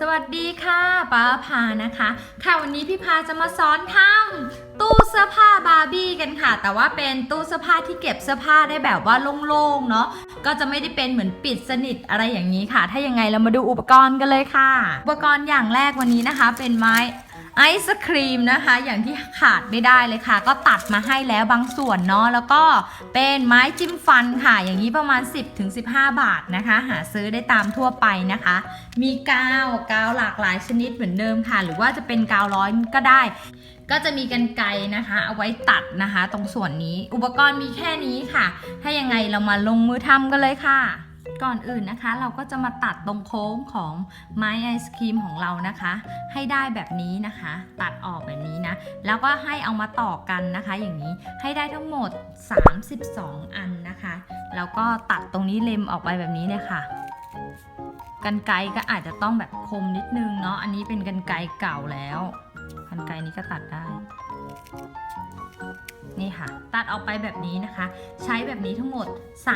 สวัสดีค่ะป้าพานะคะ ค่ะวันนี้พี่พาจะมาสอนทำตู้เสื้อผ้าบาร์บี้กันค่ะ แต่ว่าเป็นตู้เสื้อผ้าที่เก็บเสื้อผ้าได้แบบว่าโล่งๆเนาะก็จะไม่ได้เป็นเหมือนปิดสนิทอะไรอย่างนี้ค่ะ ถ้ายังไงเรามาดูอุปกรณ์กันเลยค่ะ อุปกรณ์อย่างแรกวันนี้นะคะ เป็นไม้ ไอศครีมนะคะอย่างที่ขาดไม่ได้เลยค่ะ ก็ตัดมาให้แล้วบางส่วนเนาะแล้วก็เป็นไม้จิ้มฟันค่ะ อย่างนี้ประมาณ 10-15 บาทนะคะ หาซื้อได้ตามทั่วไปนะคะ มีกาวกาวหลากหลายชนิดเหมือนเดิมค่ะ หรือว่าจะเป็นกาวร้อนก็ได้ ก็จะมีกันไกนะคะ เอาไว้ตัดนะคะ ตรงส่วนนี้อุปกรณ์มีแค่นี้ค่ะ ถ้ายังไงเรามาลงมือทำกันเลยค่ะ ก่อนอื่นนะคะ เราก็จะมาตัดตรงโค้งของไม้ไอศครีมของเรานะคะ ให้ได้แบบนี้นะคะ ตัดออกแบบนี้นะ แล้วก็ให้เอามาต่อกันนะคะ อย่างนี้ให้ได้ทั้งหมด 32 อันนะคะ แล้วก็ตัดตรงนี้เล็มออกไปแบบนี้เลยค่ะกันไกก็อาจจะต้องแบบคมนิดนึงเนาะอันนี้เป็นกันไกเก่าแล้วกันไกนี้ก็ตัดได้ นี่ค่ะ ตัดออกไปแบบนี้นะคะ ใช้แบบนี้ทั้งหมด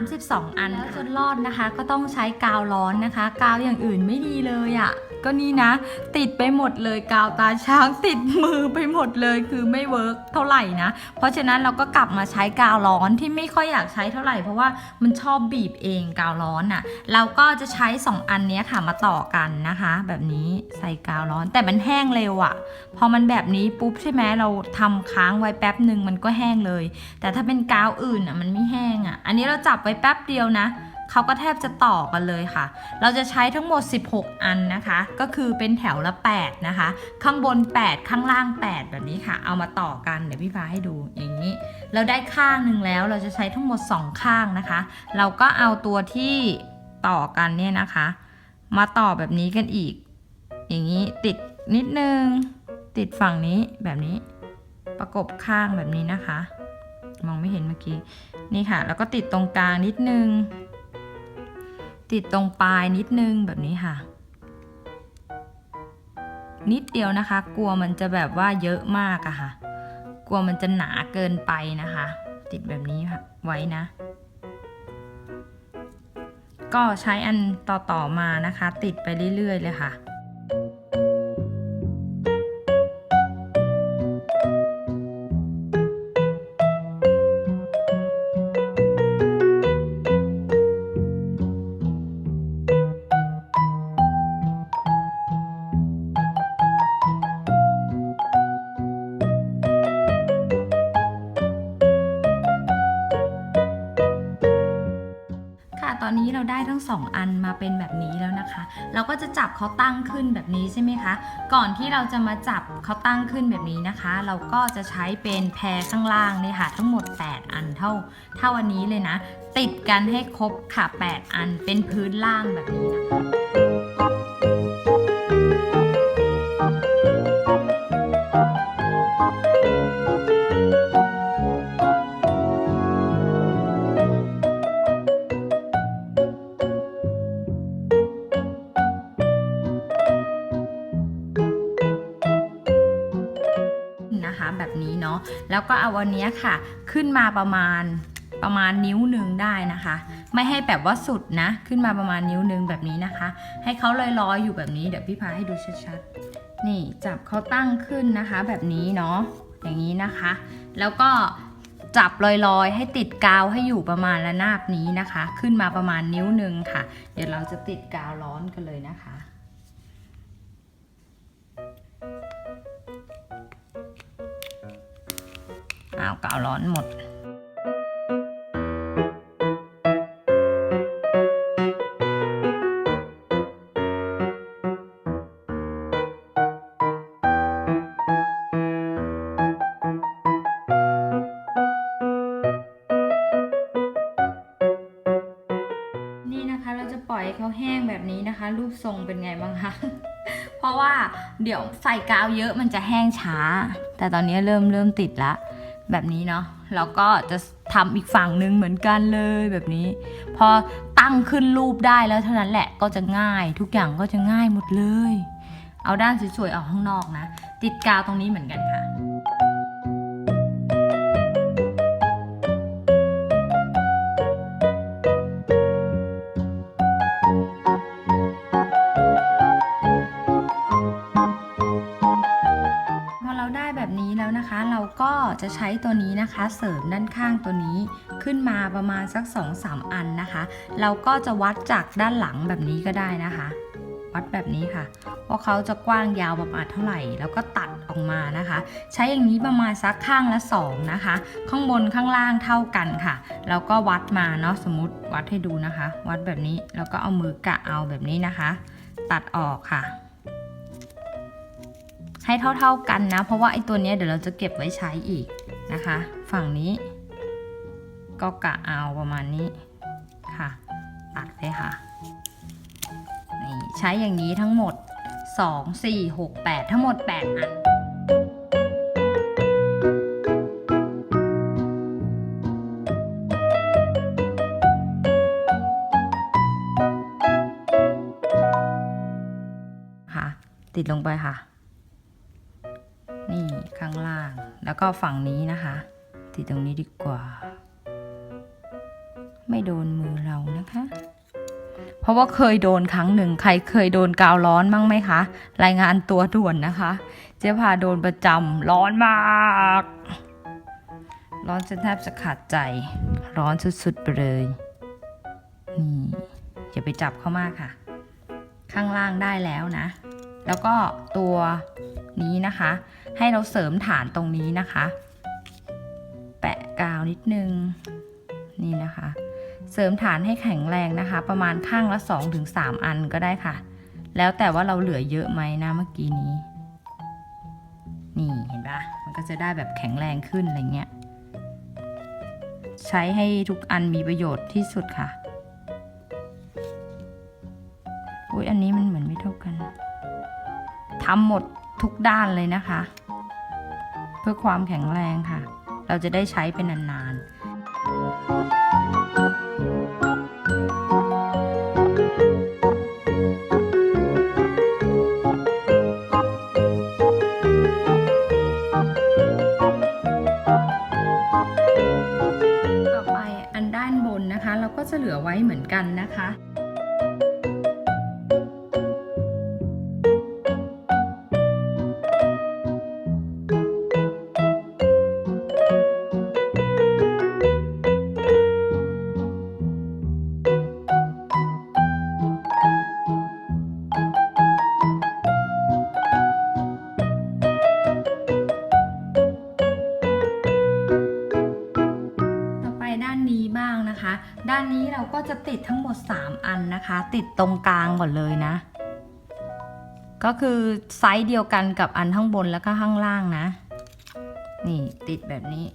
32 อันแล้วจนรอดนะคะ ก็ต้องใช้กาวร้อนนะคะ กาวอย่างอื่นไม่ดีเลยอะ่ะ ก็นี่นะ ติดไปหมดเลยกาวตาช้างติดมือไปหมดเลยคือไม่เวิร์กเท่าไหร่นะ เพราะฉะนั้นเราก็กลับมาใช้กาวร้อนที่ไม่ค่อยอยากใช้เท่าไหร่เพราะว่ามันชอบบีบเองกาวร้อนน่ะ เราก็จะใช้ 2 อันนี้ค่ะมาต่อกันนะคะ แบบนี้ใส่กาวร้อนแต่มันแห้งเร็วอะ่ะ พอมันแบบนี้ปุ๊บใช่ไหมเราทำค้างไว้แป๊บหนึ่งมันก็แห้งเลย แต่ถ้าเป็นกาวอื่นอะมันไม่แห้งอะ อันนี้เราจับไว้แป๊บเดียวนะ เขาก็แทบจะต่อกันเลยค่ะ เราจะใช้ทั้งหมด 16 อันนะคะ ก็คือเป็นแถวละ 8 นะคะ ข้างบน 8 ข้างล่าง 8 แบบนี้ค่ะ เอามาต่อกัน เดี๋ยวพี่ฟ้าให้ดูอย่างนี้ เราได้ข้างหนึ่งแล้ว เราจะใช้ทั้งหมด 2 ข้างนะคะ เราก็เอาตัวที่ต่อกันเนี่ยนะคะ มาต่อแบบนี้กันอีก อย่างนี้ติดนิดนึง ติดฝั่งนี้แบบนี้ ประกบข้างแบบนี้นะคะ มองไม่เห็นเมื่อกี้ นี่ค่ะ แล้วก็ติดตรงกลางนิดนึง ติดตรงปลายนิดนึงแบบนี้ค่ะ นิดเดียวนะคะ กลัวมันจะแบบว่าเยอะมากอะค่ะ กลัวมันจะหนาเกินไปนะคะ ติดแบบนี้ค่ะไว้นะ ก็ใช้อันต่อๆมานะคะ ติดไปเรื่อยๆเลยค่ะ ตอนนี้เราได้ทั้งสองอันมาเป็นแบบนี้แล้วนะคะ เราก็จะจับเขาตั้งขึ้นแบบนี้ใช่ไหมคะ ก่อนที่เราจะมาจับเขาตั้งขึ้นแบบนี้นะคะ เราก็จะใช้เป็นแพรข้างล่างเนี่ยค่ะ ทั้งหมด 8 อันเท่าเท่าอันนี้เลยนะ ติดกันให้ครบค่ะ 8 อันเป็นพื้นล่างแบบนี้นะคะ ก็เอาวันนี้ค่ะ ขึ้นมาประมาณประมาณนิ้วหนึ่งได้นะคะ ไม่ให้แบบว่าสุดนะ ขึ้นมาประมาณนิ้วหนึ่งแบบนี้นะคะ ให้เขาลอยๆอยู่แบบนี้เดี๋ยวพี่พาให้ดูชัดๆนี่จับเขาตั้งขึ้นนะคะ แบบนี้เนาะอย่างนี้นะคะ แล้วก็จับลอยๆ ให้ติดกาวให้อยู่ประมาณระนาบนี้นะคะ ขึ้นมาประมาณนิ้วหนึ่งค่ะ เดี๋ยวเราจะติดกาวร้อนกันเลยนะคะ อ้าวกาวร้อนหมดนี่นะคะเราจะปล่อยเขาแห้งแบบนี้นะคะ รูปทรงเป็นไงบ้างคะ เพราะว่าเดี๋ยวใส่กาวเยอะมันจะแห้งช้า แต่ตอนนี้เริ่มเริ่มติดละ แบบนี้เนาะแล้วก็จะทำอีกฝั่งหนึ่งเหมือนกันเลยแบบนี้ พอตั้งขึ้นรูปได้แล้วเท่านั้นแหละก็จะง่าย ทุกอย่างก็จะง่ายหมดเลย เอาด้านสวยๆออกข้างนอกนะ ติดกาวตรงนี้เหมือนกันค่ะ ใช้ตัวนี้นะคะเสริมด้านข้างตัวนี้ขึ้นมาประมาณสัก 2-3 อันนะคะ เราก็จะวัดจากด้านหลังแบบนี้ก็ได้นะคะ วัดแบบนี้ค่ะว่าเขาจะกว้างยาวประมาณเท่าไหร่ แล้วก็ตัดออกมานะคะ ใช้อย่างนี้ประมาณสักข้างละ 2 นะคะ ข้างบนข้างล่างเท่ากันค่ะ แล้วก็วัดมาเนาะสมมติวัดให้ดูนะคะ วัดแบบนี้แล้วก็เอามือกะเอาแบบนี้นะคะ ตัดออกค่ะ ให้เท่า ๆกันนะ เพราะว่าไอ้ตัวนี้เดี๋ยวเราจะเก็บไว้ใช้อีกนะคะ ฝั่งนี้ก็กะเอาประมาณนี้ค่ะ ตัดเลยค่ะนี่ใช้อย่างนี้ทั้งหมด 2 4 6 8 ทั้งหมด 8 อันค่ะติดลงไปค่ะางล่าง แล้วก็ฝั่งนี้นะคะติดตรงนี้ดีกว่า ไม่โดนมือเรานะคะ เพราะว่าเคยโดนครั้งหนึ่ง ใครเคยโดนกาวร้อนบ้างไหมคะ รายงานตัวด่วนนะคะ เจ๊พาโดนประจำร้อนมาก ร้อนจนแทบจะขาดใจ ร้อนสุดๆไปเลยนี่อย่าไปจับเข้ามากค่ะ ข้างล่างได้แล้วนะ แล้วก็ตัว นี้นะคะ ให้เราเสริมฐานตรงนี้นะคะ แปะกาวนิดนึง นี่นะคะ เสริมฐานให้แข็งแรงนะคะ ประมาณข้างละ 2-3 อันก็ได้ค่ะ แล้วแต่ว่าเราเหลือเยอะไหมนะเมื่อกี้นี้ นี่เห็นปะมันก็จะได้แบบแข็งแรงขึ้นอะไรเงี้ย ใช้ให้ทุกอันมีประโยชน์ที่สุดค่ะอุ้ยอันนี้มันเหมือนไม่เท่ากันทำหมด ทุกด้านเลยนะคะ เพื่อความแข็งแรงค่ะ เราจะได้ใช้เป็นนานๆ ต่อไปอันด้านบนนะคะ เราก็จะเหลือไว้เหมือนกันนะคะ ด้านนี้เราก็จะติดทั้งหมด 3 อันนะคะ ติดตรงกลางก่อนเลยนะ ก็คือไซส์เดียวกันกับอันข้างบนแล้วก็ข้างล่างนะ นี่ติดแบบนี้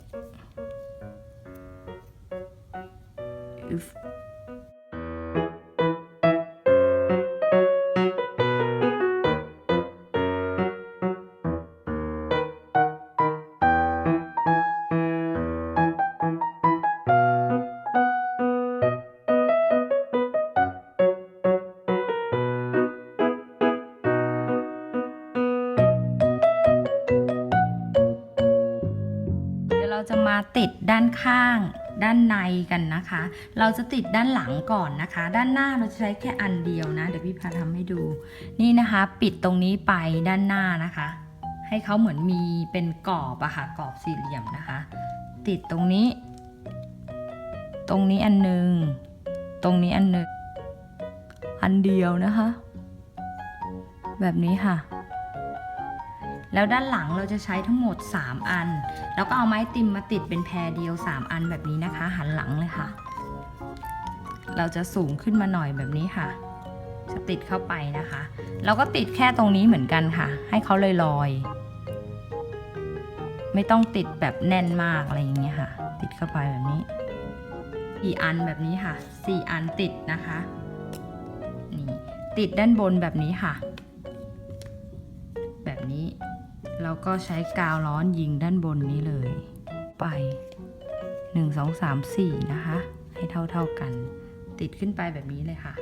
ข้างด้านในกันนะคะ เราจะติดด้านหลังก่อนนะคะ ด้านหน้าเราจะใช้แค่อันเดียวนะ เดี๋ยวพี่พาทำให้ดู นี่นะคะ ปิดตรงนี้ไปด้านหน้านะคะ ให้เขาเหมือนมีเป็นกรอบอะค่ะ กรอบสี่เหลี่ยมนะคะ ติดตรงนี้ ตรงนี้อันหนึ่ง ตรงนี้อันหนึ่ง อันเดียวนะคะ แบบนี้ค่ะ แล้วด้านหลังเราจะใช้ทั้งหมด 3 อัน แล้วก็เอาไม้ติมมาติดเป็นแพรเดียว 3 อันแบบนี้นะคะ หันหลังเลยค่ะ เราจะสูงขึ้นมาหน่อยแบบนี้ค่ะ จะติดเข้าไปนะคะ เราก็ติดแค่ตรงนี้เหมือนกันค่ะ ให้เขาลอยลอยๆไม่ต้องติดแบบแน่นมากอะไรอย่างเงี้ยค่ะ ติดเข้าไปแบบนี้สี่อันแบบนี้ค่ะสี่อันติดนะคะนี่ติดด้านบนแบบนี้ค่ะ ล้วก็ใช้กาวร้อนยิงด้านบนนี้เลย ไป 1 2 3 4 นะคะ ให้เท่าๆกัน ติดขึ้นไปแบบนี้เลยค่ะ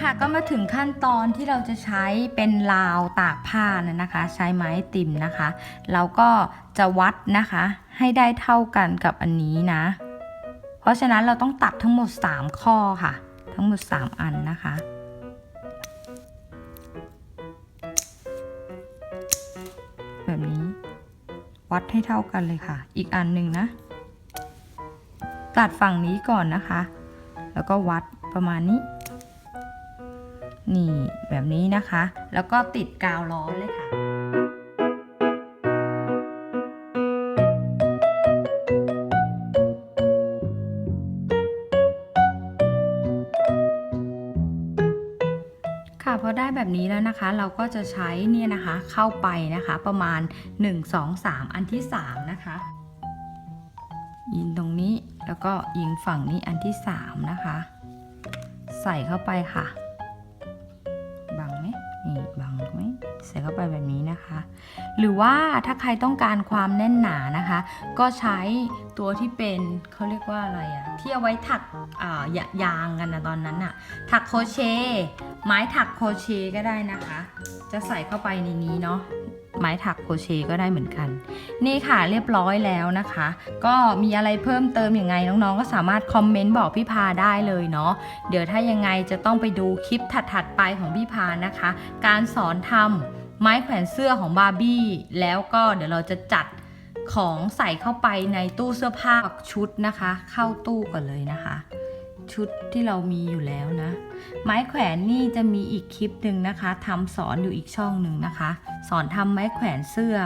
ค่ะก็มาถึงขั้นตอนที่เราจะใช้เป็นราวตากผ้านะนะคะ ใช้ไม้ติมนะคะ เราก็จะวัดนะคะ ให้ได้เท่ากันกับอันนี้นะ เพราะฉะนั้นเราต้องตัดทั้งหมด 3 ข้อค่ะ ทั้งหมด 3 อันนะคะแบบนี้วัดให้เท่ากันเลยค่ะ อีกอันหนึ่งนะ ตัดฝั่งนี้ก่อนนะคะ แล้วก็วัดประมาณนี้ นี่แบบนี้นะคะ แล้วก็ติดกาวร้อนเลยค่ะ ค่ะพอได้แบบนี้แล้วนะคะ เราก็จะใช้เนี่ยนะคะเข้าไปนะคะประมาณ 1 2 3 อันที่ 3 นะคะ ยิงตรงนี้แล้วก็ยิงฝั่งนี้อันที่ 3 นะคะ ใส่เข้าไปค่ะ ใส่เข้าไปแบบนี้นะคะ หรือว่าถ้าใครต้องการความแน่นหนานะคะ ก็ใช้ตัวที่เป็นเขาเรียกว่าอะไรอะที่เอาไว้ถักอ่ายางกันนะตอนนั้นอะถักโคเชไม้ถักโคเชก็ได้นะคะ จะใส่เข้าไปในนี้เนาะ ไม้ถักโคเชก็ได้เหมือนกัน นี่ค่ะเรียบร้อยแล้วนะคะ ก็มีอะไรเพิ่มเติมยังไงน้องๆ ก็สามารถคอมเมนต์บอกพี่พาได้เลยเนาะเดี๋ยวถ้ายังไงจะต้องไปดูคลิปถัดๆไปของพี่พานะคะ การสอนทำไม้แขวนเสื้อของบาร์บี้แล้วก็เดี๋ยวเราจะจัดของใส่เข้าไปในตู้เสื้อผ้าชุดนะคะ เข้าตู้ก่อนเลยนะคะ ชุดที่เรามีอยู่แล้วนะ ไม้แขวนนี่จะมีอีกคลิปหนึ่งนะคะทำสอนอยู่อีกช่องหนึ่งนะคะ สอนทำไม้แขวนเสื้อ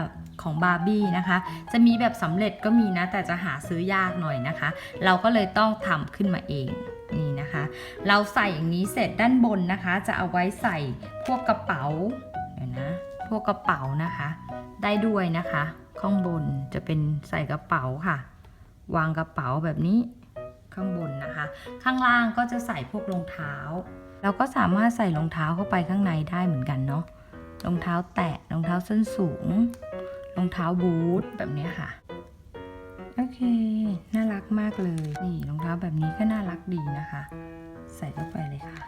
ของบาร์บี้นะคะ จะมีแบบสำเร็จก็มีนะ แต่จะหาซื้อยากหน่อยนะคะ เราก็เลยต้องทำขึ้นมาเองนี่นะคะ เราใส่อย่างนี้เสร็จด้านบนนะคะ จะเอาไว้ใส่พวกกระเป๋าเดี๋ยวนะพวกกระเป๋านะคะ ได้ด้วยนะคะ ข้างบนจะเป็นใส่กระเป๋าค่ะ วางกระเป๋าแบบนี้ ข้างบนนะคะ ข้างล่างก็จะใส่พวกรองเท้าเราก็สามารถใส่รองเท้าเข้าไปข้างในได้เหมือนกันเนาะรองเท้าแตะรองเท้าส้นสูงรองเท้าบูทแบบนี้ค่ะโอเค น่ารักมากเลย นี่รองเท้าแบบนี้ก็น่ารักดีนะคะ ใส่เข้าไปเลยค่ะ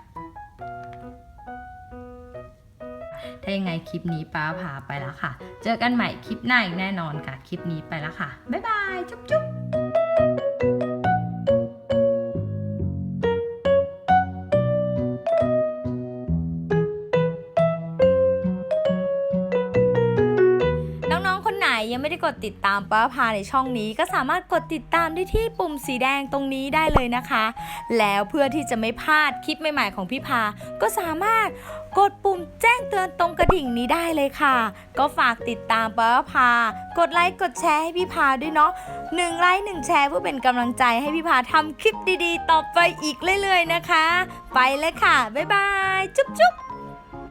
ถ้ายังไงคลิปนี้ป้าพาไปแล้วค่ะ เจอกันใหม่คลิปหน้าอีกแน่นอนค่ะ คลิปนี้ไปแล้วค่ะ บ๊ายบาย จุ๊บจุ๊บ กดติดตามป้าพาในช่องนี้ ก็สามารถกดติดตามได้ที่ปุ่มสีแดงตรงนี้ได้เลยนะคะ แล้วเพื่อที่จะไม่พลาดคลิปใหม่ๆของพี่พา ก็สามารถกดปุ่มแจ้งเตือนตรงกระดิ่งนี้ได้เลยค่ะ ก็ฝากติดตามป้าพา กดไลค์กดแชร์ให้พี่พาด้วยเนาะหนึ่งไลค์หนึ่งแชร์เพื่อเป็นกำลังใจให้พี่พาทำคลิปดีๆ ต่อไปอีกเรื่อยๆนะคะ ไปเลยค่ะ บ๊ายบาย จุ๊บจุ๊บ